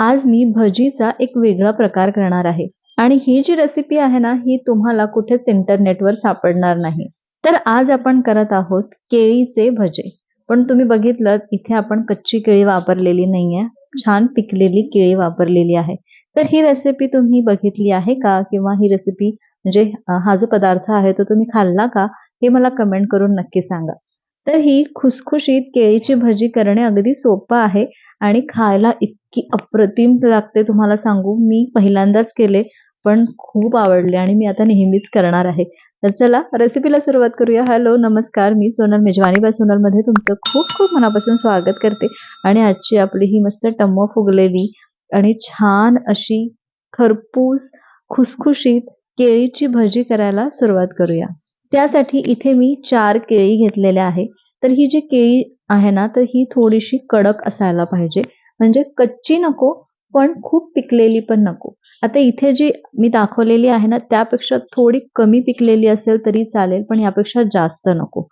आज मी भजीचा एक वेगळा प्रकार करणार आहे. आणि ही जी रेसिपी आहे ना ही तुम्हाला कुठेच इंटरनेटवर सापडणार नाही. तर आज आपण करत आहोत केळीचे भजे. पण तुम्ही बघितलं इथे आपण कच्ची केळी वापरलेली नाहीये. छान पिकलेली केळी वापरलेली आहे. तर ही रेसिपी तुम्ही बघितली आहे का? किंवा ही रेसिपी म्हणजे हा जो पदार्थ आहे तो तुम्ही खाल्ला का? हे मला कमेंट करून नक्की सांगा. तर ही खुसखुशीत केळीची भजी करणे अगदी सोपं आहे आणि खायला इतकी अप्रतिम लागते तुम्हाला सांगू. मी पहिल्यांदाच केले पण खूप आवडले आणि मी आता नेहमीच करणार आहे. तर चला रेसिपीला सुरुवात करूया. हॅलो नमस्कार. मी सोनल मेजवानी बाय सोनलमध्ये तुमचं खूप खूप मनापासून स्वागत करते आणि आजची आपली ही मस्त टम्म फुगलेली आणि छान अशी खरपूस खुसखुशीत केळीची भजी करायला सुरुवात करूया. त्यासाठी इथे मी चार केळी घेतलेल्या आहे. तर ही जी केळी आहे ना तर ही थोडीशी कडक असायला पाहिजे. म्हणजे कच्ची नको पण खूप पिकलेली पण नको. आता इथे जी मी दाखवलेली आहे ना त्यापेक्षा थोडी कमी पिकलेली असेल तरी चालेल पण यापेक्षा जास्त नको.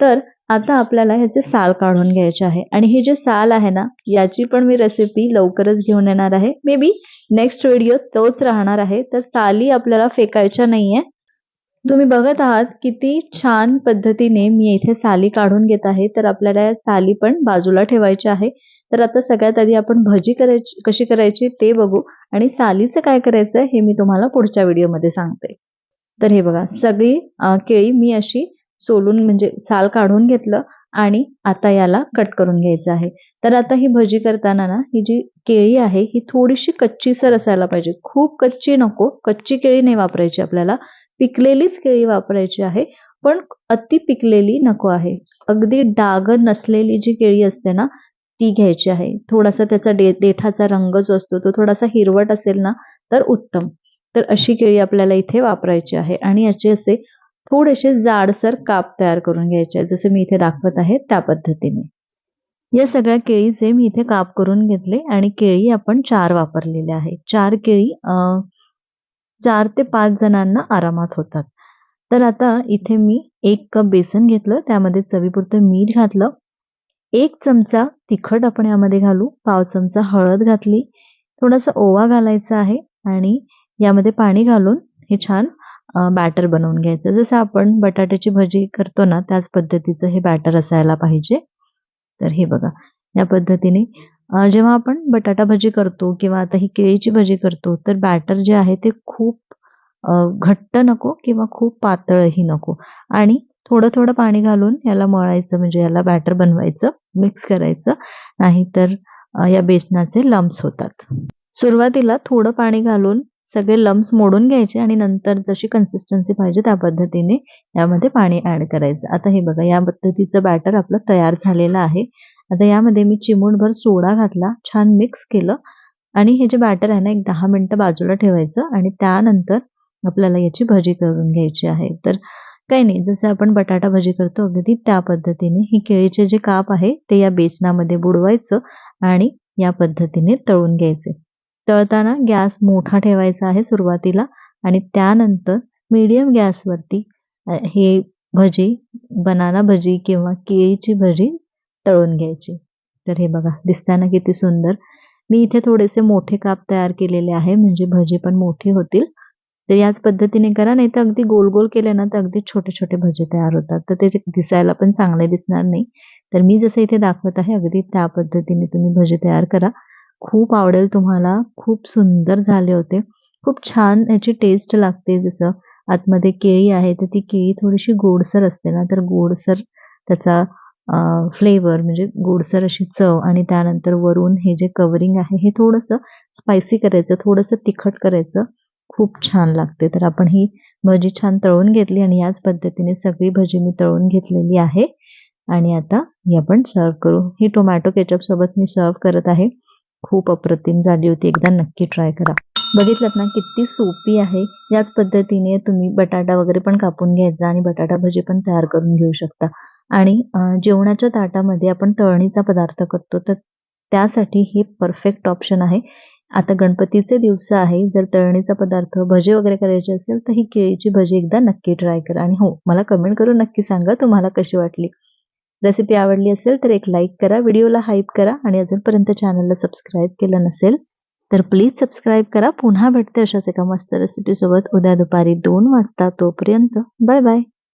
तर आता आपल्याला ह्याचे साल काढून घ्यायचे आहे. आणि हे जे साल आहे ना याची पण मी रेसिपी लवकरच घेऊन येणार आहे. मे बी नेक्स्ट व्हिडिओ तोच राहणार आहे. तर साली आपल्याला फेकायच्या नाहीये. तुम्ही बघत आहात किती छान पद्धतीने मी इथे साली काढून घेत आहे. तर आपल्याला या साली पण बाजूला ठेवायची आहे. तर आता सगळ्यात आधी आपण भजी करायची कशी करायची ते बघू. आणि सालीचं काय करायचं हे मी तुम्हाला पुढच्या व्हिडिओमध्ये सांगते. तर हे बघा सगळी केळी मी अशी सोलून म्हणजे साल काढून घेतलं आणि आता याला कट करून घ्यायचं आहे. तर आता ही भजी करताना ना ही जी केळी आहे ही थोडीशी कच्चीसर असायला पाहिजे. खूप कच्ची नको कच्ची केळी नाही वापरायची आपल्याला. पिकलेलीच केळी वापरायची आहे पण अति पिकलेली नको आहे. अगदी डाग नसलेली जी केळी असते ना ती घ्यायची आहे. थोडासा त्याचा डे देठाचा रंग जो असतो तो थोडासा हिरवट असेल ना तर उत्तम. तर अशी केळी आपल्याला इथे वापरायची आहे आणि याचे असे थोडेसे जाडसर काप तयार करून घ्यायचे आहे जसे मी इथे दाखवत आहे त्या पद्धतीने. या सगळ्या केळीचे मी इथे काप करून घेतले आणि केळी आपण चार वापरलेल्या आहे चार केळी चार ते पाच जणांना आरामात होतात. तर आता इथे मी एक कप बेसन घेतलं त्यामध्ये चवीपुरतं मीठ घातलं. एक चमचा तिखट आपण यामध्ये घालू. पाव चमचा हळद घातली. थोडासा ओवा घालायचा आहे आणि यामध्ये पाणी घालून हे छान बॅटर बनवून घ्यायचं. जसं आपण बटाट्याची भजी करतो ना त्याच पद्धतीचं हे बॅटर असायला पाहिजे. तर हे बघा या पद्धतीने जेव्हा आपण बटाटा भजी करतो किंवा आता ही केळीची भजी करतो तर बॅटर जे आहे ते खूप घट्ट नको किंवा खूप पातळही नको. आणि थोडं थोडं पाणी घालून याला मळायचं म्हणजे याला बॅटर बनवायचं मिक्स करायचं नाहीतर या बेसनाचे लम्स होतात. सुरुवातीला थोडं पाणी घालून सगळे लम्स मोडून घ्यायचे आणि नंतर जशी कन्सिस्टन्सी पाहिजे त्या पद्धतीने यामध्ये पाणी ऍड करायचं. आता हे बघा या पद्धतीचं बॅटर आपलं तयार झालेलं आहे. आता यामध्ये मी चिमूटभर सोडा घातला छान मिक्स केलं आणि हे जे बॅटर आहे ना एक दहा मिनटं बाजूला ठेवायचं आणि त्यानंतर आपल्याला याची भजी करून घ्यायची आहे. तर काही नाही जसं आपण बटाटा भजी करतो अगदी त्या पद्धतीने ही केळीचे जे काप आहे ते या बेसनामध्ये बुडवायचं आणि या पद्धतीने तळून घ्यायचे. तळताना गॅस मोठा ठेवायचा आहे सुरुवातीला आणि त्यानंतर मीडियम गॅसवरती हे भजी बनाना भजी किंवा केळीची भजी तळून घ्यायची. तर हे बघा दिसताना किती सुंदर. मी इथे थोडेसे मोठे काप तयार केलेले आहे म्हणजे भजी पण मोठी होतील. तर याच पद्धतीने करा नाही तर अगदी गोल गोल केले ना तर अगदी छोटे छोटे भजे तयार होतात. तर ते दिसायला पण चांगले दिसणार नाही. तर मी जसं इथे दाखवत आहे अगदी त्या पद्धतीने तुम्ही भजे तयार करा. खूप आवडेल तुम्हाला. खूप सुंदर झाले होते. खूप छान याची टेस्ट लागते जसं. आतमध्ये केळी आहे तर ती केळी थोडीशी गोडसर असते ना तर गोडसर त्याचा फ्लेवर म्हणजे गोडसर अशी चव आणि त्यानंतर वरून हे जे कवरिंग आहे हे थोडंसं स्पायसी करायचं थोडंसं तिखट करायचं. खूप छान लागते. तर आपण ही भजी छान तळून घेतली आणि याच पद्धतीने सगळी भजी मी तळून घेतलेली आहे. आणि आता ही आपण सर्व करू. ही टोमॅटो केचपसोबत मी सर्व करत आहे. खूप अप्रतिम झाली होती. एकदा नक्की ट्राय करा. बघितलं ना किती सोपी आहे. याच पद्धतीने तुम्ही बटाटा वगैरे पण कापून घ्यायचा आणि बटाटा भजी पण तयार करून घेऊ शकता. आणि जेवणाच्या ताटामध्ये आपण तळणीचा पदार्थ करतो तर त्यासाठी हे परफेक्ट ऑप्शन आहे. आता गणपतीचे दिवस आहे जर तळणीचा पदार्थ भजे वगैरे करायचे असेल तर ही केळीची भजी एकदा नक्की ट्राय करा. आणि हो मला कमेंट करून नक्की सांगा तुम्हाला कशी वाटली. रेसिपी आवडली असेल तर एक लाईक करा व्हिडिओला हाईप करा आणि अजूनपर्यंत चॅनलला सबस्क्राईब केलं नसेल तर प्लीज सबस्क्राईब करा. पुन्हा भेटते अशाच एका मस्त रेसिपीसोबत उद्या दुपारी दोन वाजता तोपर्यंत. Bye bye